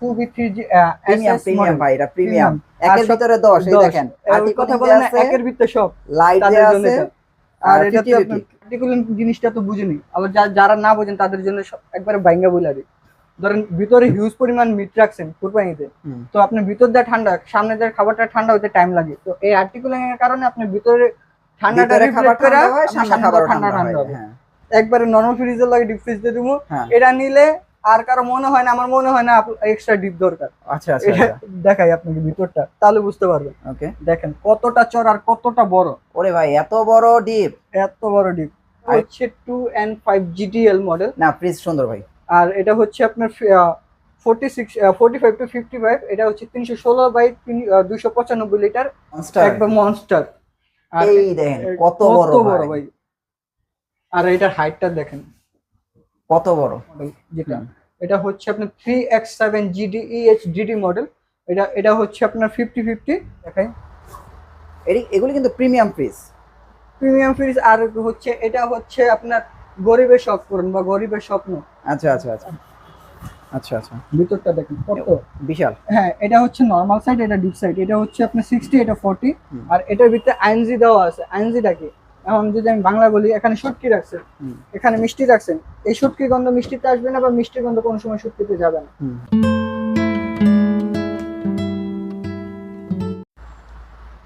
Two B three G premium premium ভাই এটা premium একের ভিতরে 10 এই। দেখেন। কথা বলে না একের ভিতরে সব। লাইট আছে। আর এটা তো আপনার particular জিনিসটা তো বুঝেনি। আবার যারা না বোঝেন তাদের জন্য একবারে বাইঙ্গা বইলা দিই। ধরেন ভিতরে হিউজ পরিমাণ মিট রাখছেন কুরবানিতে। তো আপনি ভিতর দিয়ে ঠান্ডা সামনে দিয়ে খাবারটা ঠান্ডা হতে টাইম লাগে। তো এই আর্টিকুলিং এর কারণে আপনি ভিতরে ঠান্ডাটা রিফ্লেক্ট করে ঠান্ডা সামনে খাবার ঠান্ডা ঠান্ডা ঠান্ডা হবে। হ্যাঁ। একবারে নরমাল ফ্রিজের লাগে ডিপ ফ্রিজ দিয়ে দিব। হ্যাঁ। এটা নিলে আর কারও মনে হয় না আমার মনে হয় না এক্সট্রা ডিপ দরকার। আচ্ছা আচ্ছা দেখাই আপনাকে ভিতরটা তাহলে বুঝতে পারবেন। ওকে দেখেন কতটা চড় আর কতটা বড়। ওরে ভাই এত বড় ডিপ এত বড় ডিপ হচ্ছে two and five GTL model না ফ্রিজ সুন্দর ভাই। আর এটা হচ্ছে আপনার forty six forty five two fifty five এটা হচ্ছে তিনশো ষোলো বাই দুশো পঁচানব্বই লিটার একবার মনস্টার এই দেখেন কত বড় ভাই। ভাই। আর এটার হাইটটা দেখেন। কত বড়? যেটা। এটা হচ্ছে আপনার three X seven GD EH DD model এটা এটা হচ্ছে আপনার ফিফটি ফিফটি দেখাই। এগুলি কিন্তু প্রিমিয়াম ফ্রিজ প্রিমিয়াম ফ্রিজ আর হচ্ছে এটা হচ্ছে আপনার গরিবের শখ করুন বা গরিবের স্বপ্ন। আচ্ছা আচ্ছা আচ্ছা। আচ্ছা আচ্ছা। ভিতরটা দেখেন কত? বিশাল। হ্যাঁ এটা হচ্ছে নর্মাল সাইড এটা ডিপ সাইড এটা হচ্ছে আপনার সিক্সটি এটা ফোর্টি। আর এটার ভিতরে আইনজি দেওয়া আছে। আইনজিটা কি? এখন যদি আমি বাংলা বলি এখানে শুটকি রাখছেন। হুম। এখানে মিষ্টি রাখছেন। এই শুটকি গন্ধ মিষ্টিতে আসবে না বা মিষ্টির গন্ধ কোনো সময় শুটকিতে যাবে না।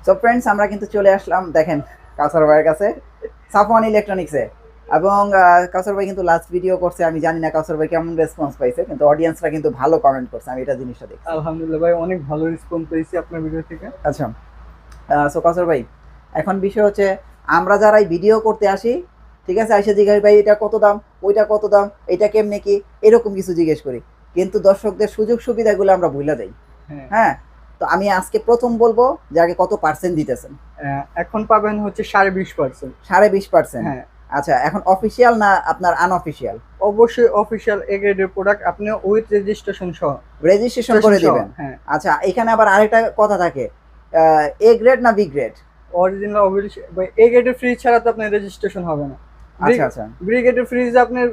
তো ফ্রেন্ডস আমরা কিন্তু চলে আসলাম দেখেন কাউসার ভাইয়ের কাছে সাফওয়ান ইলেকট্রনিক্সে। এবং কাউসার ভাই কিন্তু লাস্ট ভিডিও করছে আমি জানি না কাউসার ভাই কেমন রেসপন্স পাইছে কিন্তু অডিয়েন্সরা কিন্তু ভালো কমেন্ট করছে আমি এটা জিনিসটা দেখছি। আলহামদুলিল্লাহ ভাই অনেক ভালো রেসপন্স পেয়েছি আপনার ভিডিও থেকে। আচ্ছা সো কাউসার ভাই এখন বিষয় হচ্ছে আমরা যারা এই ভিডিও করতে আসি ঠিক আছে আইসা জিজ্ঞাসা ভাই এটা কত দাম? ওইটা কত দাম? এটা কেমনে কি? এরকম কিছু জিজ্ঞেস করি। কিন্তু দর্শকদের সুযোগ সুবিধাগুলো আমরা ভুলে যাই। হ্যাঁ। হ্যাঁ? তো আমি আজকে প্রথম বলব যে আগে কত পার্সেন্ট দিতেছেন? এখন পাবেন হচ্ছে সাড়ে বিশ পার্সেন্ট সাড়ে বিশ পার্সেন্ট হ্যাঁ। আচ্ছা এখন অফিসিয়াল না আপনার আনঅফিসিয়াল অবশ্যই অফিসিয়াল এ গ্রেডের প্রোডাক্ট আপনি উইথ রেজিস্ট্রেশন সহ। রেজিস্ট্রেশন করে দিবেন। হ্যাঁ। আচ্ছা এখানে আবার আরেকটা কথা থাকে। এ গ্রেড না বি গ্রেড অরিজিনাল এ গ্রেডের ফ্রিজ ছাড়া তো আপনার রেজিস্ট্রেশন হবে না। আচ্ছা আচ্ছা। ব্রিগেডের ফ্রিজ আপনার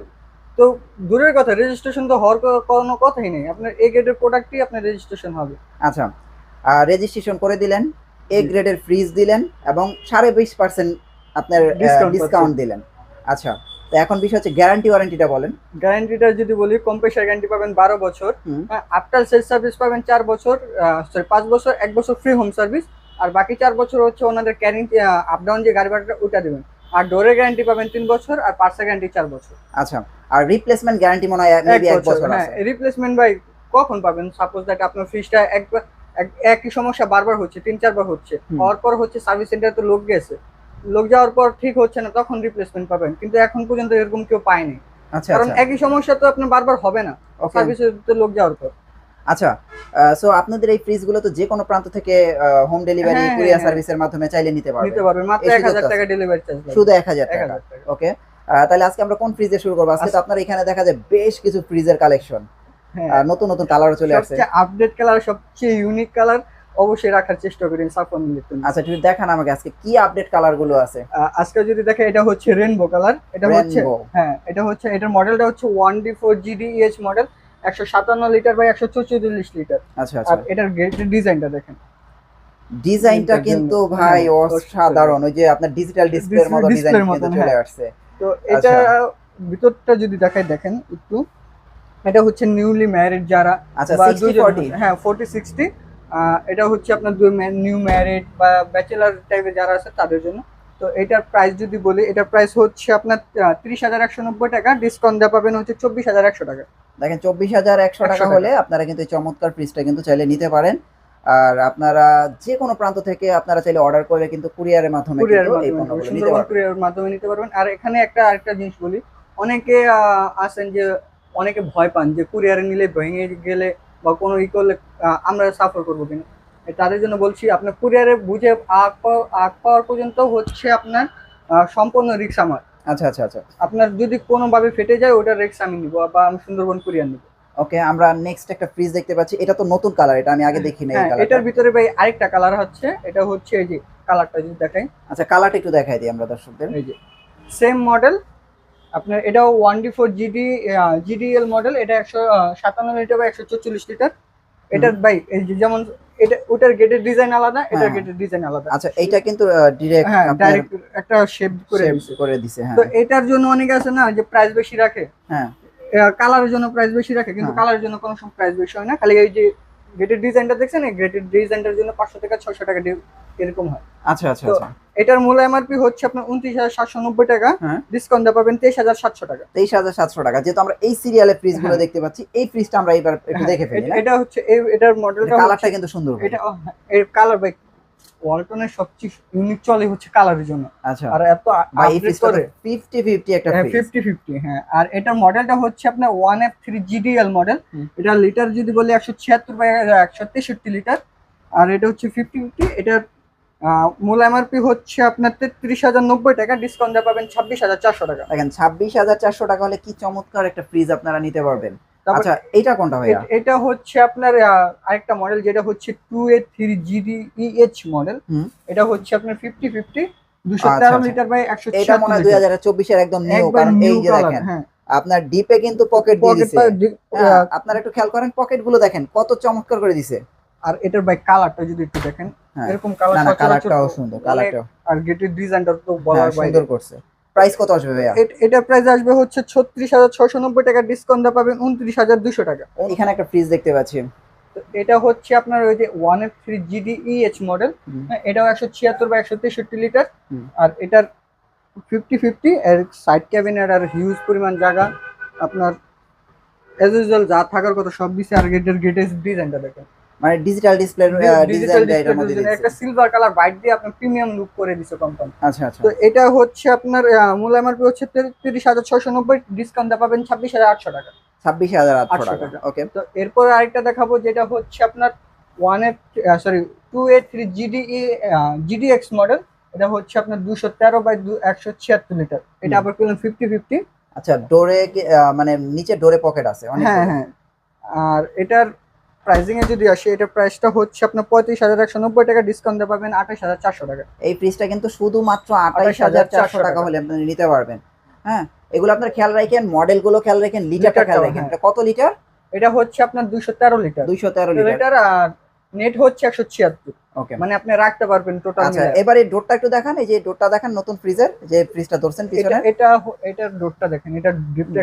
তো দূরের কথা রেজিস্ট্রেশন তো হওয়ার কোনো কথাই নেই। আপনার এ গ্রেডের প্রোডাক্টই আপনার রেজিস্ট্রেশন হবে। আচ্ছা রেজিস্ট্রেশন করে দিলেন এ গ্রেডের ফ্রিজ দিলেন এবং সাড়ে বিশ পার্সেন্ট আপনার ডিসকাউন্ট। দিলেন। আচ্ছা তো এখন বিষয় হচ্ছে গ্যারান্টি ওয়ারেন্টিটা বলেন। গ্যারান্টিটা যদি বলি কম্প্রেসার গ্যারান্টি পাবেন বারো বছর। আফটার সেল সার্ভিস পাবেন চার বছর সরি পাঁচ বছর এক বছর ফ্রি হোম সার্ভিস আর বাকি চার বছর হচ্ছে ওনাদের ক্যারিং আপ ডাউন যে গাড়ি ভাড়াটা ওটা দেবেন। আর ডোরের গ্যারান্টি পাবেন তিন বছর আর পার্সের গ্যারান্টি চার বছর। আচ্ছা আর রিপ্লেসমেন্ট গ্যারান্টি মনে হয় এক বছর হ্যাঁ রিপ্লেসমেন্ট ভাই কখন পাবেন? সাপোজ দ্যাট আপনার ফ্রিজটা একবার এক- একই সমস্যা বারবার হচ্ছে তিন চারবার হচ্ছে। হওয়ার পর হচ্ছে সার্ভিস সেন্টারে তো লোক গেছে। লোক যাওয়ার পর ঠিক হচ্ছে না তখন রিপ্লেসমেন্ট পাবেন। কিন্তু এখন পর্যন্ত এরকম কেউ পায়নি। আচ্ছা কারণ আচ্ছা। একই সমস্যা তো আপনার বারবার হবে না। ওকে সার্ভিসে লোক যাওয়ার পর। আচ্ছা সো আপনাদের এই ফ্রিজগুলো তো যে কোনো প্রান্ত থেকে হোম ডেলিভারি কুরিয়ার। সার্ভিসের মাধ্যমে চাইলে নিতে পারবেন। নিতে পারবেন মাত্র এই এক হাজার সুযোগটা টাকা ডেলিভারি চার্জ শুধু এক হাজার এক টাকা ওকে তাহলে আজকে আমরা কোন ফ্রিজে শুরু করব? আজকে তো। আপনার এখানে দেখা যায় বেশ কিছু ফ্রিজের কালেকশন হ্যাঁ। নতুন নতুন কালার চলে আসছে। সবচেয়ে আপডেট কালার সবচেয়ে ইউনিক কালার অবশ্যই রাখার চেষ্টা করেন সাফন ইলেকট্রনিক্স আচ্ছা একটু দেখান আমাকে আজকে কি আপডেট কালারগুলো আছে। আজকে যদি দেখে এটা হচ্ছে রেনবো কালার এটা হচ্ছে হ্যাঁ এটা হচ্ছে এটার মডেলটা হচ্ছে one D four GD EH model একশো সাতান্ন লিটার বাই একশো চৌচল্লিশ লিটার। আচ্ছা আর আচ্ছা এটার গেটের ডিজাইনটা দেখেন। ডিজাইনটা কিন্তু ভাই হ্যাঁ, অসাধারণ। ওই যে আপনার ডিজিটাল ডিসপ্লের মতো ডিজাইন কিন্তু চলে হ্যাঁ। আসছে। তো এটা আচ্ছা। ভিতরটা যদি দেখাই দেখেন একটু। এটা হচ্ছে নিউলি ম্যারিড যারা আচ্ছা বা সিক্সটি দুজন- ফোর্টি হ্যাঁ ফোর্টি সিক্সটি এটা হচ্ছে আপনার নিউ ম্যারিড বা ব্যাচেলার টাইপের যারা আছে তাদের জন্য তো এটার প্রাইস যদি বলি এটার প্রাইস হচ্ছে আপনার ত্রিশ হাজার একশো নব্বই টাকা। ডিসকাউন্ট দেওয়া পাবেন হচ্ছে চব্বিশ হাজার একশো টাকা। দেখেন চব্বিশ হাজার একশো টাকা। হলে আপনারা কিন্তু এই চমৎকার ফ্রিজটা কিন্তু চাইলে নিতে পারেন। আর আপনারা যে কোনো প্রান্ত থেকে আপনারা চাইলে অর্ডার করলে কিন্তু কুরিয়ারের মাধ্যমে কুরিয়ারের মাধ্যমে নিতে পারবেন। আর এখানে একটা আরেকটা জিনিস বলি অনেকে আহ, আছেন যে অনেকে ভয় পান যে কুরিয়ারে নিলে ভেঙে গেলে বা কোনো ই করলে আমরা সাফার করব কিনা। তাদের জন্য বলছি আপনার কুরিয়ারে বুঝে আগ পাওয়া- আগ পাওয়ার পর্যন্ত হচ্ছে আপনার সম্পূর্ণ রিক্স আমার আচ্ছা আচ্ছা আচ্ছা। আপনার যদি কোনোভাবে ফেটে যায় ওটা রিক্স আমি নিবো বা আমি সুন্দরবন কুরিয়ার নিবো। ওকে আমরা নেক্সট একটা ফ্রিজ দেখতে পাচ্ছি। এটা তো নতুন কালার এটা আমি আগে দেখি নাই হ্যাঁ এটার ভিতরে ভাই আরেকটা কালার হচ্ছে এটা হচ্ছে এই যে কালারটা যদি দেখাই। আচ্ছা কালারটা একটু দেখাই দিই আমরা দর্শকদের। এই যে সেম মডেল আপনার এটাও one D four GD GDL model এটা একশো সাতান্ন লিটার বা একশো চল্লিশ লিটার। এটার ভাই এই যে যেমন এটা ওটার গেটের ডিজাইন আলাদা এটার হ্যাঁ। গেটের ডিজাইন আলাদা আচ্ছা এটা কিন্তু ডিরেক্ট হ্যাঁ ডাইরেক্ট একটা শেপ করে। করে দিছে হ্যাঁ তো এটার জন্য অনেকে আছে না যে প্রাইস বেশি রাখে হ্যাঁ কালারের জন্য প্রাইস বেশি রাখে কিন্তু হ্যাঁ। কালারের জন্য কোনো সময় প্রাইস বেশি হয় না খালি এই যে গেটের ডিজাইনটা দেখছেন? এই গেটের ডিজাইনটার জন্য পাঁচশো টাকা ছয়শো টাকা এরকম হয়। আচ্ছা আচ্ছা আচ্ছা। এটার মূল এমআরপি হচ্ছে আপনার উনত্রিশ হাজার সাতশো নব্বই টাকা। ডিসকাউন্ট ডিসকাউন্ট পাবেন তেইশ হাজার সাতশো টাকা। তেইশ হাজার সাতশো টাকা যেহেতু আমরা এই সিরিয়ালে ফ্রিজগুলো হ্যাঁ। দেখতে পাচ্ছি এই ফ্রিজটা আমরা এবার একটু দেখে ফেলি এটা- হচ্ছে এটার মডেলটা কালারটা কিন্তু সুন্দর এটা এর কালার ওয়ালটনের সবচেয়ে ইউনিক চলে হচ্ছে কালারের জন্য। আচ্ছা। আর এত আপডেট করে ফিফটি ফিফটি একটা ফ্রিজ ফিফটি ফিফটি হ্যাঁ। আর এটার মডেলটা হচ্ছে আপনার one F three GDL model এটা লিটার যদি বলি একশো ছিয়াত্তর বা একশো তেষট্টি লিটার আর এটা হচ্ছে ফিফটি ফিফটি এটার আহ, মূল এমআরপি হচ্ছে আপনার তেত্রিশ হাজার নব্বই টাকা। ডিসকাউন্ট পাবেন ছাব্বিশ হাজার চারশো টাকা। দেখেন ছাব্বিশ হাজার চারশো টাকা হলে কি চমৎকার একটা ফ্রিজ আপনারা নিতে পারবেন। আচ্ছা এইটা কোনটা ভাইয়া? এটা হচ্ছে আপনার আরেকটা মডেল যেটা হচ্ছে two A three GD EH model এটা হচ্ছে আপনার ফিফটি ফিফটি দুশো আচ্ছা, তেরো আচ্ছা। লিটার বাই একশো এটা মনে হয় দুই হাজার চব্বিশের একদম নিউ কারণ এই যে দেখেন হ্যাঁ। আপনার ডিপে কিন্তু পকেট দিয়ে দিছে। হ্যাঁ, আপনারা একটু খেয়াল করেন পকেটগুলো দেখেন কত চমৎকার করে দিছে। আর এটার ভাই কালারটা যদি একটু দেখেন হ্যাঁ। এরকম কালার কালারটাও সুন্দর কালারটাও আর গেটের ডিজাইনটা তো হ্যাঁ, বলার সুন্দর করছে। প্রাইস কত আসবে ভাইয়া? এট- প্রাইস আসবে হচ্ছে ছত্রিশ হাজার ছয়শো নব্বই টাকা ডিসকাউন্ট পাবেন উনত্রিশ হাজার দুশো টাকা। এখানে একটা ফ্রিজ দেখতে পাচ্ছি। এটা হচ্ছে আপনার ওই যে one F three GD EH model. এটাও একশো ছিয়াত্তর বা একশো তেষট্টি লিটার আর এটার ফিফটি ফিফটি এর সাইড ক্যাবিনেট আর হিউজ পরিমাণ জায়গা আপনার এজ ইউজুয়াল যা থাকার কথা সব দিছে আর গেটের গেটের ডিজাইনটা দেখেন। মানে ডিজিটাল ডিসপ্লে ডিজিটাল মধ্যে একটা সিলভার কালার বাইট দিয়ে আপনার প্রিমিয়াম লুক করে দিছে কোম্পানি আচ্ছা আচ্ছা। তো এটা হচ্ছে আপনার মূল এমআরপি হচ্ছে তিরিশ হাজার ছয়শো নব্বই ডিসকাউন্ট পাবেন ছাব্বিশ হাজার আটশো টাকা। ছাব্বিশ হাজার আটশো টাকা টাকা। ওকে তো এরপর আরেকটা দেখাবো যেটা হচ্ছে আপনার one F sorry two eight three GD GD X model এটা হচ্ছে আপনার দুশো তেরো বাই একশো ছিয়াত্তর লিটার এটা। আবার করলেন ফিফটি ফিফটি আচ্ছা ডোরে মানে নিচে ডোরে পকেট আছে অনেক হ্যাঁ হ্যাঁ। আর এটার প্রাইসিং এ যদি আসে এটা প্রাইসটা হচ্ছে আপনার পঁয়ত্রিশ হাজার একশো নব্বই টাকা ডিসকাউন্ট পাবেন আঠাশ হাজার চারশো টাকা। এই ফ্রিজটা কিন্তু শুধুমাত্র আঠাশ হাজার চারশো 28,400 টাকা হলে আপনি নিতে পারবেন। হ্যাঁ এগুলো আপনার খেয়াল রাখেন মডেলগুলো খেয়াল রাখেন লিটারটা খেয়াল রাখেন। হ্যাঁ। কত লিটার? এটা হচ্ছে আপনার দুশো তেরো লিটার। দুইশো তেরো লিটার। লিটার আর নেট হচ্ছে একশো ছিয়াত্তর। ওকে মানে আপনি রাখতে পারবেন টোটাল আচ্ছা এবার এই ডোরটা একটু দেখান এই যে ডোরটা দেখান নতুন ফ্রিজের যে ফ্রিজটা ধরছেন পিছনে। এটা এটার ডোরটা দেখেন এটা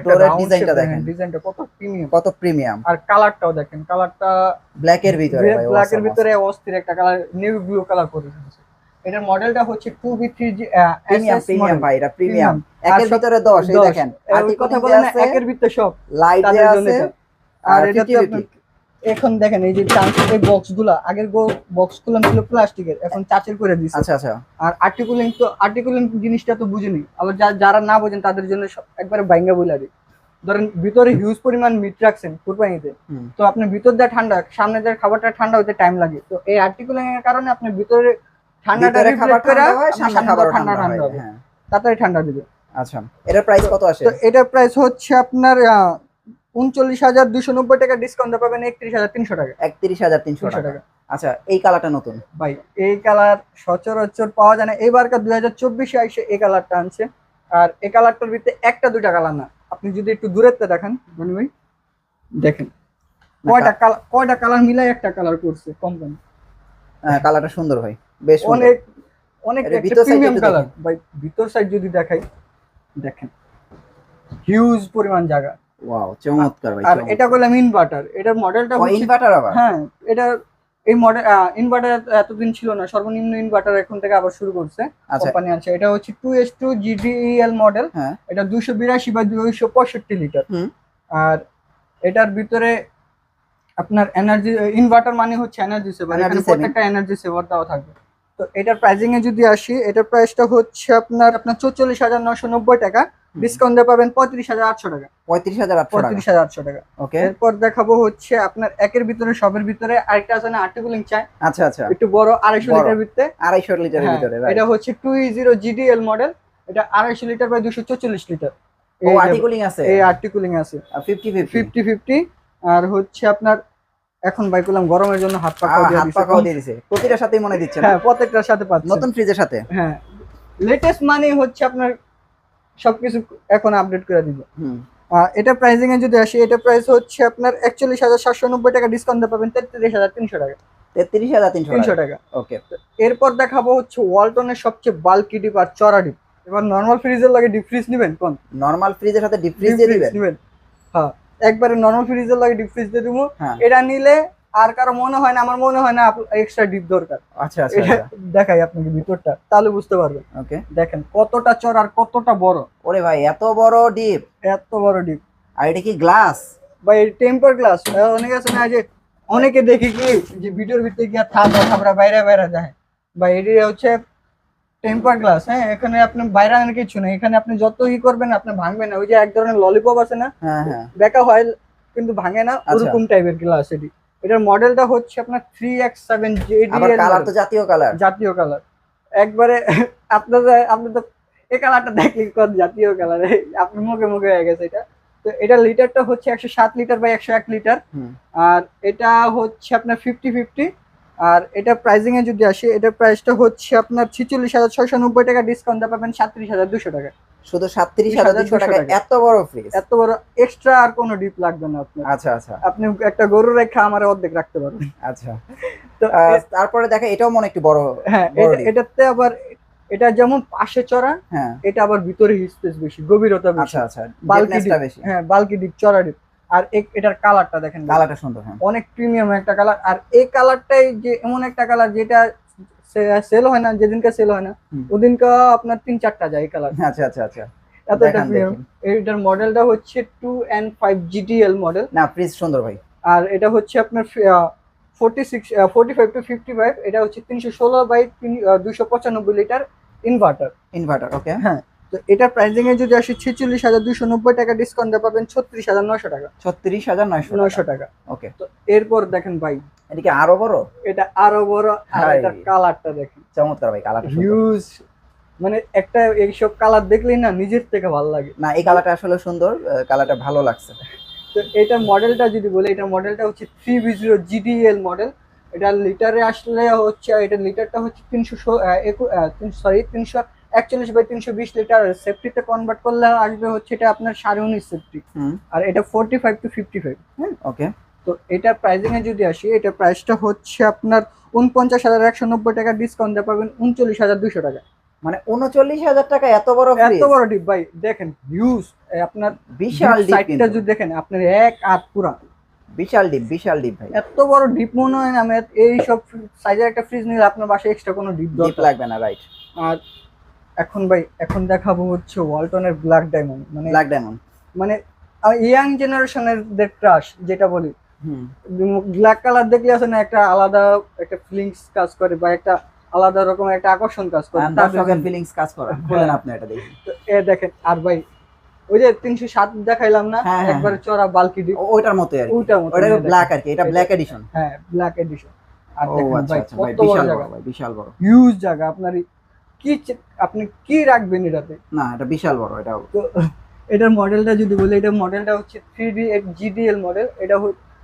ডোরের ডিজাইনটা দেখেন। ডিজাইনটা কত প্রিমিয়াম কত প্রিমিয়াম আর কালারটাও দেখেন কালারটা ব্ল্যাক এর ভিতরে ভাই, ব্ল্যাকের ভিতরে অস্থির একটা কালার নিউ ব্লু কালার করে এটার মডেলটা হচ্ছে two B three G premium premium ভাই এটা প্রিমিয়াম একের ভিতরে দশ এই দেখেন। কথা বলে না একের ভিতরে সব। লাইট আছে আর আর এটা এখন দেখেন এই যে এই বক্সগুলা আগের বক্সগুলো ছিল প্লাস্টিকের এখন চাচের করে দিচ্ছে আচ্ছা আচ্ছা। আর আর্টিকুলিং তো আর্টিকুলিং জিনিসটা তো বুঝিনি। আবার যা- যারা না বোঝেন তাদের জন্য একবারে বাইঙ্গা বইলা দিই। ধরেন ভিতরে হিউজ পরিমাণ মিট রাখছেন কুরবানিতে। তো আপনি ভিতর দিয়ে ঠান্ডা সামনে দিয়ে খাবারটা ঠান্ডা হতে টাইম লাগে। তো এই আর্টিকুলিং এর কারণে আপনি ভিতরে ঠান্ডাটা খাবার ঠান্ডা হয় ঠান্ডা হবে। হ্যাঁ। তাড়াতাড়ি ঠান্ডা দিবে আচ্ছা এটার প্রাইস কত আসে? তো এটার প্রাইস হচ্ছে আপনার উনচল্লিশ হাজার দুশো নব্বই টাকা ডিসকাউন্ট পাবেন একত্রিশ হাজার তিনশো টাকা। একত্রিশ হাজার তিনশো টাকা। আচ্ছা এই কালারটা নতুন। ভাই এই কালার সচরাচর পাওয়া যায় না। এইবারকার দুই হাজার চব্বিশে এসে এই কালারটা আনছে। আর এই কালারটার ভিতরে একটা দুইটা কালার না। আপনি যদি একটু দূরেতে দেখেন মনি ভাই দেখেন। কয়টা কালার কয়টা কালার মিলাই একটা কালার করছে কোম্পানি হ্যাঁ কালারটা সুন্দর ভাই। বেশ অনেক অনেক ভিতর প্রিমিয়াম কালার ভাই ভিতর সাইড যদি দেখাই দেখেন। হিউজ পরিমাণ জায়গা। ওয়াও চমৎকার ভাই আর এটা করলাম ইনভার্টার এটার মডেলটা হচ্ছে ইনভার্টার আবার? হ্যাঁ এটা এই মডেল ইনভার্টার এতদিন ছিল না সর্বনিম্ন ইনভার্টার এখন থেকে আবার শুরু করছে আচ্ছা। কোম্পানি আছে। এটা হচ্ছে two S two GDL model হ্যাঁ। এটা দুশো বিরাশি বা দুইশো পঁয়ষট্টি লিটার আর এটার ভিতরে আপনার এনার্জি ইনভার্টার মানে হচ্ছে এনার্জি সেভার। প্রত্যেকটা এনার্জি সেভার দেওয়া থাকবে। তো এটার প্রাইসিং এ যদি আসি এটার প্রাইসটা হচ্ছে আপনার আপনার চৌচল্লিশ হাজার নশো নব্বই টাকা। ডিসকাউন্ট দিয়ে পাবেন পঁয়ত্রিশ হাজার আটশো টাকা। পঁয়ত্রিশ হাজার পঁয়ত্রিশ হাজার আটশো টাকা। ওকে এরপর দেখাবো হচ্ছে আপনার একের ভিতরে সবের ভিতরে আরেকটা আছে না আর্টিকুলিং চাই আচ্ছা আচ্ছা। একটু বড় আড়াইশো লিটার ভিতরে। আড়াইশো লিটারের হ্যাঁ, ভিতরে এটা হচ্ছে টু জিরো জিডিএল মডেল এটা আড়াইশো লিটার বাই দুশো চল্লিশ লিটার। ও আর্টিকুলিং আছে? এই আর্টিকুলিং আছে। ফিফটি ফিফটি ফিফটি ফিফটি আর হচ্ছে আপনার এখন বাই করলাম গরমের জন্য হাত পা খাওয়া দিয়ে হাত। পাকাও দিয়ে দিছে। প্রতিটার সাথেই মনে দিচ্ছে হ্যাঁ প্রত্যেকটার সাথে পাচ্ছেন নতুন ফ্রিজের সাথে? হ্যাঁ। লেটেস্ট মানে হচ্ছে আপনার সবকিছু এখন আপডেট করে দিব। হুম। এটা প্রাইসিং এ যদি আসি এটা প্রাইস হচ্ছে আপনার একচল্লিশ হাজার সাতশো নব্বই টাকা ডিসকাউন্ট পাবেন তেত্রিশ হাজার তিনশো টাকা। তেত্রিশ হাজার তিনশো টাকা। ওকে এরপর দেখাবো হচ্ছে ওয়ালটনের সবচেয়ে বাল্কি ডিপ আর চড়া ডিপ এবার নর্মাল ফ্রিজের লাগে ডিপ ফ্রিজ নেবেন? কোন? নর্মাল ফ্রিজের সাথে ডিপ ফ্রিজ দিয়ে দিবেন? নেবেন। হ্যাঁ। একবারে নর্মাল ফ্রিজের লাগে ডিপ ফ্রিজ দিয়ে দিব হ্যাঁ। এটা নিলে আর কারও মনে হয় না আমার মনে হয় না এক্সট্রা ডিপ দরকার। আচ্ছা আচ্ছা দেখাই আপনাকে ভিতরটা তাহলে বুঝতে পারবেন। ওকে দেখেন কতটা চড় আর কতটা বড়। ওরে ভাই এত বড় ডিপ এত বড় ডিপ আর এটা কি গ্লাস বা এই টেম্পার গ্লাস অনেকে আছে না যে অনেকে দেখি কি যে ভিডিওর ভিতরে গিয়ে থাপড়া থাপড়া বাইরে বাইরে যায়। বা এটি হচ্ছে টেম্পার গ্লাস হ্যাঁ এখানে আপনি বাইরে আনার কিছু না এখানে আপনি যত ই করবেন আপনি ভাঙবেন না। ওই যে এক ধরনের ললিপপ আছে না হ্যাঁ হ্যাঁ। বেকা হয় কিন্তু ভাঙে না আচ্ছা। ওরকম টাইপের গ্লাস এটি। এটার মডেলটা হচ্ছে আপনার থ্রি এক্স সেভেন কালার তো জাতীয় কালার জাতীয় কালার একবারে আপনাদের আপনি তো এই কালারটা দেখলে কত জাতীয় কালার আপনি মুখে মুখে হয়ে গেছে এটা। তো এটা লিটারটা হচ্ছে একশো সাত লিটার বা একশো এক লিটার আর এটা হচ্ছে আপনার ফিফটি ফিফটি আর এটা প্রাইসিং এ যদি আসে এটার প্রাইসটা হচ্ছে আপনার ছিচল্লিশ হাজার ছয়শো নব্বই টাকা ডিসকাউন্ট পাবেন সাতত্রিশ হাজার দুশো টাকা। শুধু সাতত্রিশ হাজার দুশো টাকা। এত বড় ফ্রিজ এত বড় এক্সট্রা আর কোনো ডিপ লাগবে না আপনার। আচ্ছা আচ্ছা। আপনি একটা গরু রেখা আমার অর্ধেক রাখতে পারবেন। আচ্ছা। তো তারপরে দেখা এটাও মনে একটু বড় হ্যাঁ এটা- এটাতে আবার এটা যেমন পাশে চড়া হ্যাঁ। এটা আবার ভিতরে স্পেস বেশি গভীরতা বেশি। আচ্ছা আচ্ছা। বাল্কি বেশি। হ্যাঁ বাল্কি ডিপ চড়া ডিপ আর এটার কালারটা দেখেন কালারটা সুন্দর হ্যাঁ। অনেক প্রিমিয়াম একটা কালার। আর এই কালারটাই যে এমন একটা কালার যেটা সেল হয় না যেদিনকে সেল হয় না। ওদিনকে আপনার তিন চারটা যায় কালার। আচ্ছা আচ্ছা আচ্ছা। প্রিমিয়াম এটার মডেলটা হচ্ছে two and five GTL model না সুন্দর ভাই। আর এটা হচ্ছে আপনার forty six forty five two fifty five এটা হচ্ছে তিনশো ষোলো বাই দুশো পঁচানব্বই লিটার ইনভার্টার ইনভার্টার ওকে তো এটার প্রাইসিং এ যদি আসে ছেচল্লিশ হাজার দুশো নব্বই টাকা ডিসকাউন্ট পাবেন ছত্রিশ হাজার নয়শো টাকা। ছত্রিশ হাজার নয়শো নয়শো টাকা। ওকে তো এরপর দেখেন ভাই এদিকে আরও বড়? এটা আরও বড় আর। এটার কালারটা দেখেন। চমৎকার ভাই কালার হিউজ মানে একটা এইসব কালার দেখলেই না নিজের থেকে ভালো লাগে। না এই কালারটা আসলে সুন্দর কালারটা ভালো লাগছে। তো এটা মডেলটা যদি বলি এটা মডেলটা হচ্ছে three B zero GDL model এটা লিটারে আসলে হচ্ছে এটা লিটারটা হচ্ছে তিনশো সরি তিনশো একচল্লিশ বাই তিনশো বিশ লিটার সেফটিতে কনভার্ট করলে আসবে হচ্ছে এটা আপনার সাড়ে উনিশ সেফটি আর এটা forty five two fifty five হ্যাঁ? ওকে তো এটার প্রাইসিং এ যদি আসি এটা প্রাইসটা হচ্ছে আপনার উনপঞ্চাশ হাজার একশো নব্বই টাকা ডিসকাউন্ট পাবেন উনচল্লিশ হাজার দুশো টাকা। মানে উনচল্লিশ হাজার টাকা এত বড় এত বড় ডিপ ভাই দেখেন হিউজ আপনার বিশাল ডিপ যদি দেখেন আপনার এক হাত পুরা বিশাল ডিপ বিশাল ডিপ ভাই। এত বড় ডিপ মনে হয় না আমি এই সব সাইজের একটা ফ্রিজ নিলে আপনার বাসায় এক্সট্রা কোনো ডিপ ডিপ দরকার। লাগবে না রাইট আর এখন ভাই এখন দেখাবো হচ্ছে ওয়ালটনের ব্ল্যাক ডায়মন্ড মানে ব্ল্যাক ডায়মন্ড মানে ইয়াং জেনারেশনের দের ক্রাশ যেটা বলি হুম। ব্ল্যাক কালার দেখলে আছে না একটা আলাদা একটা ফিলিংস কাজ করে বা একটা আলাদা রকম একটা আকর্ষণ কাজ করে। দর্শকের ফিলিংস কাজ করে। বলেন আপনি এটা দেখি। তো এ দেখেন আর ভাই ওই যে তিনশো সাত দেখাইলাম না হ্যাঁ, চড়া বালকি ওইটার মতোই আর ওইটার মতো ওটা ব্ল্যাক আর কি এটা ব্ল্যাক এডিশন হ্যাঁ ব্ল্যাক এডিশন আর দেখেন আচ্ছা ভাই আচ্ছা কত বড় বিশাল বড় ভাই বিশাল বড়। হিউজ জায়গা আপনার কি আপনি কি রাখবেন এটাতে? না এটা বিশাল বড় এটা তো এটার মডেলটা যদি বলি এটা মডেলটা হচ্ছে থ্রি ডি জিডিএল মডেল এটা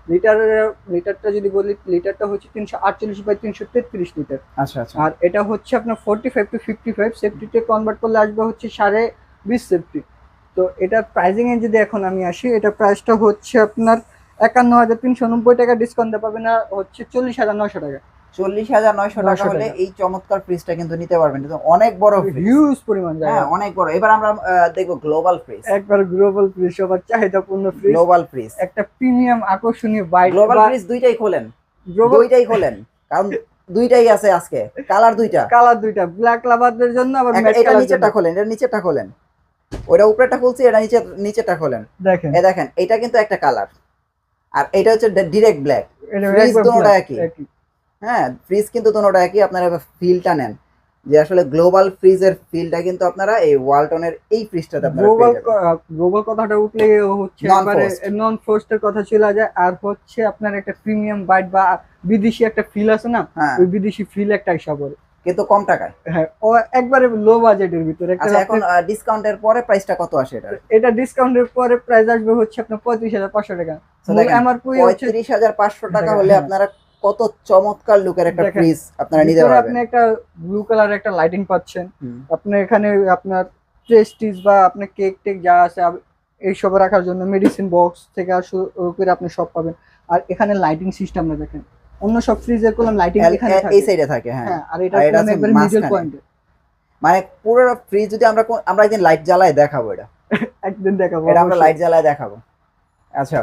লিটারের লিটারটা যদি বলি লিটারটা হচ্ছে তিনশো আটচল্লিশ বাই তিনশো তেত্রিশ লিটার আচ্ছা আচ্ছা। আর এটা হচ্ছে আপনার forty five two fifty five সেফটিতে convert করলে আসবে হচ্ছে সাড়ে বিশ সেফটি তো এটার প্রাইজিং এ যদি এখন আমি আসি এটা প্রাইসটা হচ্ছে আপনার একান্ন হাজার তিনশো নব্বই টাকা ডিসকাউন্ট পাবেন আর হচ্ছে চল্লিশ হাজার নশো টাকা। চল্লিশ হাজার নয়শো টাকা হলে এই চমৎকার ফ্রিজটা কিন্তু নিতে পারবেন। অনেক বড় হিউজ পরিমাণ হ্যাঁ অনেক বড়। এবার আমরা দেখব গ্লোবাল ফ্রিজ একবার গ্লোবাল ফ্রিজ সবার চাহিদাপূর্ণ ফ্রিজ গ্লোবাল ফ্রিজ একটা প্রিমিয়াম আকর্ষণীয় বাইক গ্লোবাল ফ্রিজ দুইটাই খোলেন। দুইটাই খোলেন। কারণ দুইটাই আছে আজকে। কালার দুইটা। কালার দুইটা। ব্ল্যাক লাভারদের জন্য আবার এটা নিচেরটা খোলেন এটা নিচেরটা খোলেন। ওটা উপরেরটা খুলছি এটা নিচে নিচেরটা খোলেন। দেখেন। এ দেখেন এটা কিন্তু একটা কালার আর এটা হচ্ছে ডিরেক্ট ব্ল্যাক একবার দুটোটা একই। হ্যাঁ ফ্রিজ কিন্তু দুটোটা একই আপনারা ফিলটা নেন। যে আসলে গ্লোবাল ফ্রিজের ফিলটা কিন্তু আপনারা এই ওয়ালটনের এই ফ্রিজটাতে আপনারা গ্লোবাল গ্লোবাল কথাটা উঠলে হচ্ছে এবারে forced। নন ফোর্সের কথা চলে যায় আর হচ্ছে আপনার একটা প্রিমিয়াম বাইট বা বিদেশি একটা ফিল আছে না হ্যাঁ। ওই বিদেশি ফিল একটা হিসাব করে কিন্তু কম টাকায়। হ্যাঁ ও একবারে লো বাজেটের ভিতরে। একটা আচ্ছা এখন ডিসকাউন্টের পরে প্রাইসটা কত আসে এটা এটা ডিসকাউন্টের পরে প্রাইস আসবে হচ্ছে আপনার পঁয়ত্রিশ হাজার পাঁচশো টাকা। So দেখেন, এমআরপি হাজার পাঁচশো টাকা দেখেন, হলে হ্যাঁ। আপনারা কত চমৎকার লুকের একটা ফ্রিজ আপনারা নিতে পারবেন। আপনি একটা ব্লু কালার একটা লাইটিং পাচ্ছেন। আপনি এখানে আপনার প্রেস্টিজ বা আপনার কেক টেক যা আছে এইসব রাখার জন্য মেডিসিন বক্স থেকে শুরু করে আপনি সব পাবেন। আর এখানে লাইটিং সিস্টেমটা দেখেন। অন্য সব ফ্রিজের করলাম লাইটিং এখানে থাকে। এই সাইডে থাকে হ্যাঁ। হ্যাঁ আর এটা একবার মিডল। পয়েন্টে মানে পুরো ফ্রিজ যদি আমরা আমরা একদিন লাইট জ্বালায় দেখাবো এটা। একদিন দেখাবো এটা আমরা লাইট জ্বালায় দেখাবো। আচ্ছা।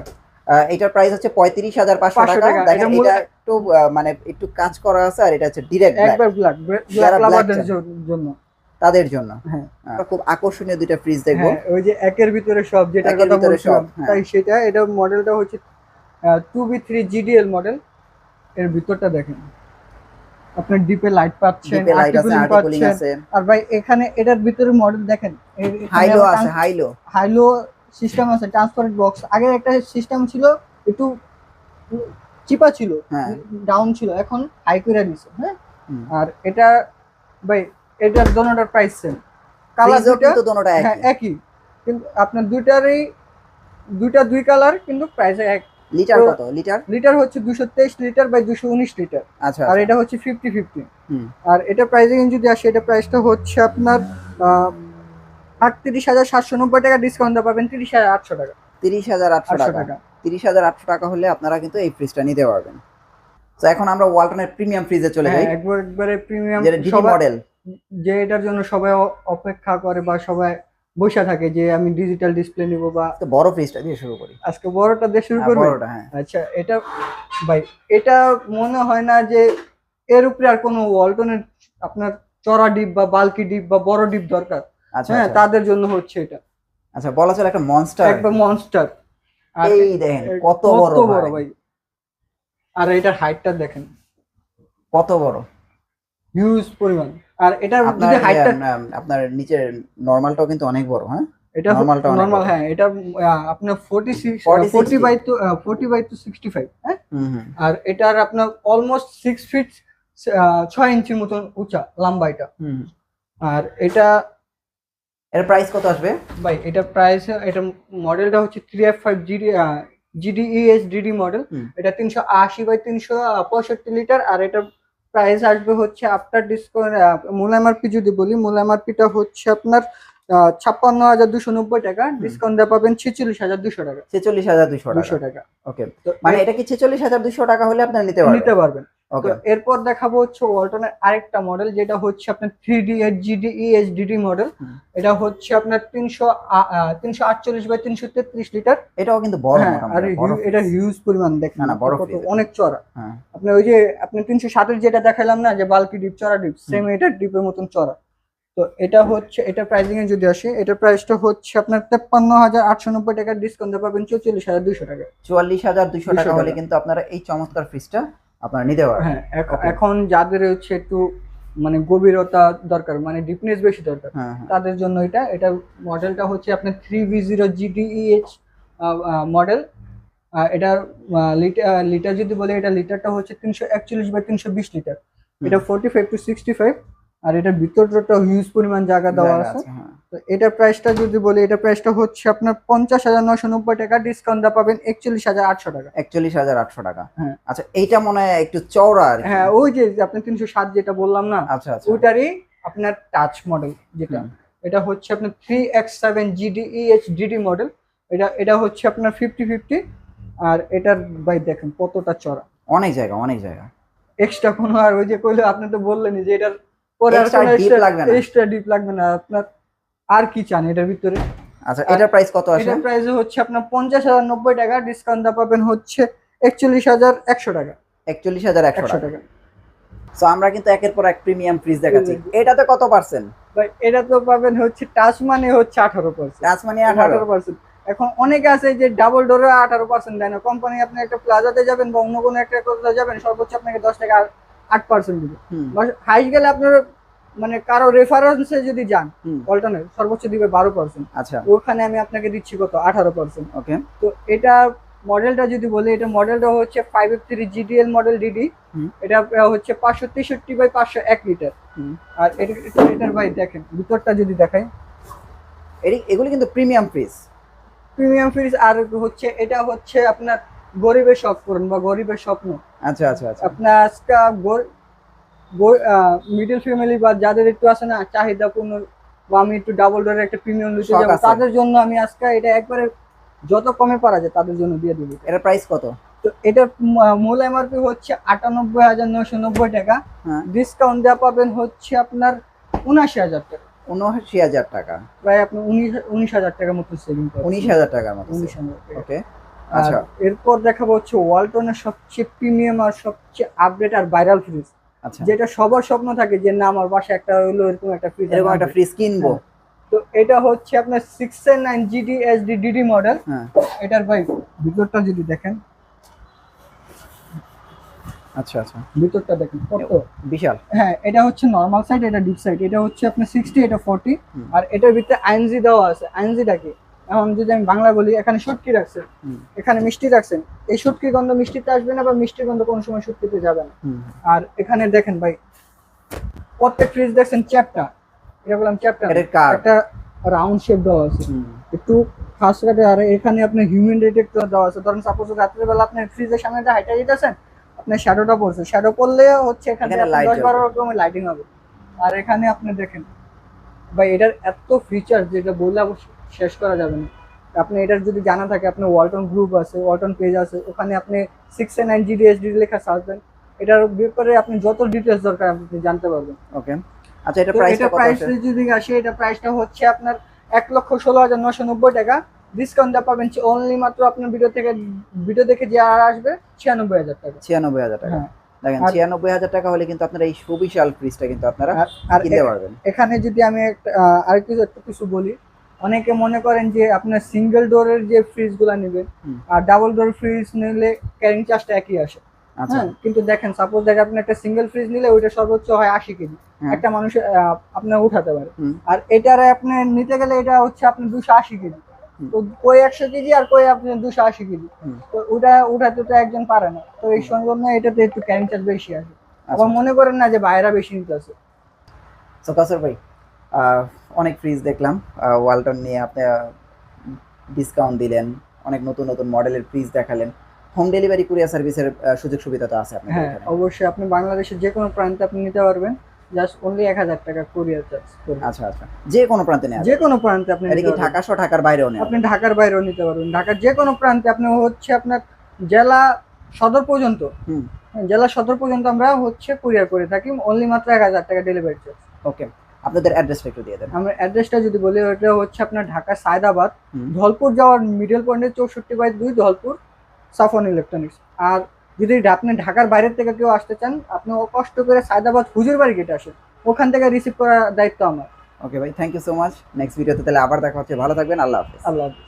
এটার প্রাইস হচ্ছে পঁয়ত্রিশ হাজার পাঁচশো টাকা। দেখেন এটা একটু মানে একটু কাজ করা আছে আর এটা হচ্ছে ডিরেক্ট একবার ব্ল্যাক জন্য। তাদের জন্য। হ্যাঁ। খুব আকর্ষণীয় দুইটা ফ্রিজ দেখব। হ্যাঁ ওই যে একের ভিতরে সব যেটা কথা বলছিলাম হ্যাঁ। তাই সেটা এটা মডেলটা হচ্ছে two B three GDL model এর ভিতরটা দেখেন। আপনার ডিপে লাইট পাচ্ছেন আর ভাই এখানে এটার ভিতরে মডেল দেখেন। হাইলো আছে high low high low system আছে ট্রান্সপারেন্ট বক্স আগে একটা সিস্টেম ছিল একটু চিপা ছিল হ্যাঁ। ডাউন ছিল এখন হাই করে দিছে হ্যাঁ? আর এটা ভাই এটার দোনোটার প্রাইস সেম কালার দুটা কিন্তু দোনোটা হ্যাঁ একই। কিন্তু আপনার দুইটারই দুইটা দুই কালার কিন্তু প্রাইস এক। লিটার কত? লিটার লিটার হচ্ছে দুশো তেইশ লিটার বাই দুশো উনিশ লিটার আচ্ছা আর এটা হচ্ছে ফিফটি ফিফটি হুম। আর এটা প্রাইসিং যদি আসে এটা প্রাইসটা হচ্ছে আপনার আটত্রিশ হাজার সাতশো নব্বই টাকা ডিসকাউন্ট পাবেন তিরিশ হাজার আটশো টাকা। তিরিশ হাজার আটশো টাকা। তিরিশ হাজার আটশো টাকা হলে আপনারা কিন্তু এই ফ্রিজটা নিতে পারবেন। তো এখন আমরা ওয়ালটনের প্রিমিয়াম ফ্রিজে চলে যাই। হ্যাঁ একবার একবারে প্রিমিয়াম যেটা মডেল যে এটার জন্য সবাই অপেক্ষা করে বা সবাই বসে থাকে যে আমি ডিজিটাল ডিসপ্লে নিব বা বড় ফ্রিজটা দিয়ে শুরু করি। আজকে বড়টা দিয়ে শুরু হ্যাঁ, করবে? বড়টা হ্যাঁ। আচ্ছা এটা ভাই এটা মনে হয় না যে এর উপরে আর কোনো ওয়ালটনের আপনার চড়া ডিপ বা বালকি ডিপ বা বড় ডিপ দরকার। আচ্ছা হ্যাঁ আচ্ছা। তাদের জন্য হচ্ছে এটা। আচ্ছা বলা চলে একটা মনস্টার একবার মনস্টার আর এই দেখেন কত বড় ভাই। ভাই। আর এটার হাইটটা দেখেন। কত বড়? হিউজ পরিমাণ। আর এটার আপনার যদি হাইটটা আপনার নিচের নরমালটাও কিন্তু অনেক বড় হ্যাঁ? এটা অনেক নর্মাল হ্যাঁ এটা আপনার forty six 40, forty by two forty by two sixty five হ্যাঁ? হুম হুম। আর এটার আপনার অলমোস্ট সিক্স ফিট ছয় ইঞ্চির মতন উঁচা লম্বা এটা। আর এটা এর প্রাইস কত আসবে? ভাই এটা প্রাইস এটা মডেলটা হচ্ছে three F five GD GDES DD model এটা তিনশো আশি বাই তিনশো পঁয়ষট্টি লিটার আর এটা প্রাইস আসবে হচ্ছে আফটার ডিসকাউন্ট মূল এমআরপি যদি বলি মূল এমআরপিটা হচ্ছে আপনার ছাপ্পান্ন হাজার দুশো নব্বই টাকা। ডিসকাউন্ট দেওয়া পাবেন ছেচল্লিশ হাজার দুশো টাকা। ছেচল্লিশ হাজার দুশো দুশো টাকা। ওকে মানে এটা কি ছেচল্লিশ হাজার দুশো টাকা হলে আপনারা নিতে নিতে পারবেন। এরপর দেখাবো হচ্ছে ওয়ালটনের আরেকটা মডেল যেটা হচ্ছে আপনার three D GD DD model এটা হচ্ছে আপনার তিনশো তিনশো আটচল্লিশ বাই তিনশো তেত্রিশ লিটার। এটাও কিন্তু বড় হ্যাঁ আর এটা হিউজ পরিমাণ দেখেন না, বড় অনেক চড়া হ্যাঁ। আপনি ওই যে আপনি তিনশো সাতের যেটা দেখালাম না যে বালকি ডিপ চড়া ডিপ সেম এটা ডিপের মতন চড়া তো এটা হচ্ছে এটা প্রাইসিং এ যদি আসে এটা প্রাইসটা হচ্ছে আপনার তেপ্পান্ন হাজার আটশো নব্বই টাকার ডিসকাউন্ট পাবেন চৌচল্লিশ হাজার দুশো টাকা। চুয়াল্লিশ হাজার দুশো টাকা হলে কিন্তু আপনারা এই চমৎকার ফ্রিজটা আপনারা নিতে পারবেন। হ্যাঁ. এখন যাদের হচ্ছে একটু মানে গভীরতা দরকার মানে ডিপনেস বেশি দরকার হ্যাঁ হ্যাঁ। তাদের জন্য এটা এটা মডেলটা হচ্ছে আপনার three V zero GDEH model এটা লিটার লিটার যদি বলে এটা লিটারটা হচ্ছে তিনশো একচল্লিশ বা তিনশো বিশ লিটার এটা forty five to sixty five আর এটার ভিতরটা হিউজ পরিমাণ জায়গা দেওয়া আছে। হ্যাঁ। তো এটার প্রাইসটা যদি বলি এটা প্রাইসটা হচ্ছে আপনার পঞ্চাশ হাজার নশো নব্বই টাকা ডিসকাউন্ট পাবেন একচল্লিশ হাজার আটশো টাকা। একচল্লিশ হাজার আটশো টাকা। হ্যাঁ। আচ্ছা এইটা মনে হয় একটু চওড়া আর হ্যাঁ ওই যে আপনি তিনশো সাত যেটা বললাম না আচ্ছা আচ্ছা। ওইটারই আপনার টাচ মডেল যেটা। এটা হচ্ছে আপনার three X seven GDEH DD model এটা এটা হচ্ছে আপনার ফিফটি ফিফটি আর এটার ভাই দেখেন কতটা চড়া অনেক জায়গা অনেক জায়গা। এক্সট্রা কোনো আর ওই যে কইলে আপনি তো বললেনই যে এটার পরে আর Extra deep লাগবে না। এক্সট্রা ডিপ লাগবে না। আপনার আর কি চান এটার ভিতরে? আচ্ছা এটার প্রাইস কত আসে এটার প্রাইস হচ্ছে আপনার পঞ্চাশ হাজার নব্বই টাকা। ডিসকাউন্ট পাবেন হচ্ছে একচল্লিশ হাজার একশো টাকা। একচল্লিশ হাজার একশো একশো টাকা। টাকা। তো আমরা কিন্তু একের পর এক প্রিমিয়াম ফ্রিজ দেখাচ্ছি। এটাতে কত পার্সেন্ট ভাই এটা তো পাবেন হচ্ছে টাচ মানে হচ্ছে আঠারো পার্সেন্ট টাচ মানে আঠারো। আঠারো পার্সেন্ট এখন অনেকে আছে যে ডাবল ডোরে আঠারো পার্সেন্ট দেয় না। কোম্পানি আপনি একটা প্লাজাতে যাবেন বা অন্য কোনো একটা কোথাও যাবেন সর্বোচ্চ আপনাকে দশ টাকা আট পার্সেন্ট দিবে। হুম, হাইস গেলে আপনার মানে কারও রেফারেন্সে যদি যান অল্টারনেট সর্বোচ্চ দিবে বারো পার্সেন্ট আচ্ছা। ওখানে আমি আপনাকে দিচ্ছি কত? আঠারো পার্সেন্ট ওকে। তো এটা মডেলটা যদি বলি এটা মডেলটা হচ্ছে five F three GDL model DD. এটা হচ্ছে পাঁচশো তেষট্টি বাই পাঁচশো এক লিটার। আর এটা এটার ভাই দেখেন ভিতরটা যদি দেখাই। এগুলি কিন্তু প্রিমিয়াম ফ্রিজ প্রিমিয়াম ফ্রিজ আর হচ্ছে এটা হচ্ছে আপনার গরিবের শখ করুন বা গরিবের স্বপ্ন। আচ্ছা আচ্ছা আচ্ছা। আপনার আজকে মিডল ফ্যামিলি বা যাদের একটু আছে না চাহিদাপূর্ণ বা আমি একটু ডাবল ডোরের একটা প্রিমিয়াম নিতে যাব। তাদের জন্য আমি আজকে এটা একবারে যত কমে পারা যায় তাদের জন্য দিয়ে দিবি। এটার প্রাইস কত? তো এটার ম- মূল এমআরপি হচ্ছে আটানব্বই হাজার নশো নব্বই টাকা। হ্যাঁ। ডিসকাউন্ট দেওয়া পাবেন হচ্ছে আপনার উনআশি হাজার টাকা। উনআশি হাজার টাকা। প্রায় আপনি উনিশ উনিশ হাজার টাকার মতো সেভিং উনিশ হাজার টাকার মতো উনিশ হাজার টাকা। ওকে আচ্ছা। এরপর দেখাবো হচ্ছে ওয়ালটনের সবচেয়ে প্রিমিয়াম আর সবচেয়ে আপডেট আর ভাইরাল ফ্রিজ আচ্ছা। যেটা সবার স্বপ্ন থাকে যে না আমার বাসায় একটা হলো এরকম একটা ফ্রিজ এরকম একটা ফ্রিজ কিনবো। তো এটা হচ্ছে আপনার six N nine GD SD DD model হ্যাঁ। এটার ভাই ভিতরটা যদি দেখেন। আচ্ছা আচ্ছা। ভিতরটা দেখেন কত? বিশাল। হ্যাঁ এটা হচ্ছে নর্মাল সাইড এটা ডিপ সাইড এটা হচ্ছে আপনার সিক্সটি এটা ফোর্টি। আর এটার ভিতরে আইনজি দেওয়া আছে। আইনজিটা কি? এখন যদি আমি বাংলা বলি এখানে শুটকি রাখছেন এখানে মিষ্টি রাখছেন এই শুটকি গন্ধ মিষ্টিতে আসবে না বা মিষ্টির গন্ধ কোনো সময় শুটকিতে যাবে না। আর এখানে দেখেন ভাই প্রত্যেক ফ্রিজ দেখছেন চ্যাপটা এটা বললাম চ্যাপটা একটা রাউন্ড শেপ দেওয়া আছে। একটু ফাস্ট কাটে আর এখানে আপনার হিউম্যান ডিটেক্টর দেওয়া আছে। ধরেন সাপোজ রাত্রেবেলা আপনি ফ্রিজের সামনে যে হাইটা যেতেছেন আপনার শ্যাডোটা পড়ছে শ্যাডো পড়লে হচ্ছে এখানে আপনার দশ বারো। রকমের লাইটিং হবে। আর এখানে আপনি দেখেন ভাই এটার এত ফিচার যেটা বললে অবশ্য শেষ করা যাবে না। আপনি এটার যদি জানা থাকে আপনার ওয়ালটন গ্রুপ আছে ওয়ালটন পেজ আছে ওখানে আপনি six A nine GD SD লেখা সার্চবেন এটার ব্যাপারে আপনি যত ডিটেলস দরকার আপনি জানতে পারবেন। ওকে আচ্ছা এটা তো প্রাইসটা এটা প্রাইস যদি আসে এটা প্রাইসটা হচ্ছে আপনার এক লক্ষ ষোলো হাজার নশো নব্বই টাকা। ডিসকাউন্ট দেওয়া পাবেন অনলি মাত্র আপনার ভিডিও থেকে ভিডিও দেখে যে আর আসবে ছিয়ানব্বই হাজার টাকা। ছিয়ানব্বই হাজার টাকা। হ্যাঁ। দেখেন ছিয়ানব্বই হাজার টাকা হলে কিন্তু আপনারা এই সুবিশাল ফ্রিজটা কিন্তু আপনারা কিনতে পারবেন। এখানে যদি আমি একটা, আহ, আর কিছু একটু কিছু বলি। অনেকে মনে করেন যে আপনার সিঙ্গেল ডোরের যে ফ্রিজগুলা নেবেন আর ডাবল ডোর ফ্রিজ নিলে ক্যারিং চার্জটা একই আসে। আচ্ছা। হ্যাঁ কিন্তু দেখেন সাপোজ দেখেন আপনি একটা সিঙ্গেল ফ্রিজ নিলে ওইটা সর্বোচ্চ হয় আশি কেজি। হ্যাঁ। একটা মানুষের আহ, আপনার উঠাতে পারে। আর এটার আপনি নিতে গেলে এটা হচ্ছে আপনার দুশো আশি কেজি। তো কই একশো কেজি আর কই আপনি দুশো আশি কেজি। তো ওটা উঠাতে তো একজন পারে না। তো এই জন্য এটাতে একটু ক্যারিং চার্জ বেশি আসে। আচ্ছা। আবার মনে করেন না যে বাইরা বেশি নিতে আছে ভাই অনেক ফ্রিজ দেখলাম। ওয়ালটন নিয়ে আপনি ডিসকাউন্ট দিলেন অনেক নতুন নতুন মডেলের ফ্রিজ দেখালেন। হোম ডেলিভারি কুরিয়ার সার্ভিসের সুযোগ সুবিধা তো আছে হ্যাঁ অবশ্যই আপনি বাংলাদেশের যে কোনো প্রান্তে আপনি নিতে পারবেন। জাস্ট অনলি এক হাজার টাকা কোরিয়ার চার্জ আচ্ছা আচ্ছা। যে কোনো প্রান্তে নেওয়া যে কোনো প্রান্তে আপনি এটা কি। ঢাকা সহ ঢাকার বাইরেও নেওয়া আপনি ঢাকার বাইরেও নিতে পারবেন। ঢাকার যে কোনো প্রান্তে আপনি হচ্ছে আপনার জেলা সদর পর্যন্ত হুম। জেলা সদর পর্যন্ত আমরা হচ্ছে কুরিয়ার করে থাকি। অনলি মাত্র এক হাজার টাকা ডেলিভারি চার্জ ওকে আপনাদের অ্যাড্রেসটা একটু দিয়ে দেন। আমার অ্যাড্রেসটা যদি বলি ওটা হচ্ছে আপনার ঢাকা সায়দাবাদ ধলপুর যাওয়ার মিডল পয়েন্টে চৌষট্টি বাই দুই ধলপুর সাফন ইলেকট্রনিক্স আর যদি আপনি ঢাকার বাইরের থেকে কেউ আসতে চান আপনি কষ্ট করে সায়দাবাদ হুজুর বাড়ি গেটে আসেন। ওখান থেকে রিসিভ করার দায়িত্ব আমার। ওকে ভাই thank you so much next ভিডিওতে তাহলে আবার দেখা হচ্ছে। ভালো থাকবেন আল্লাহ হাফিজ। আল্লাহ হাফিজ।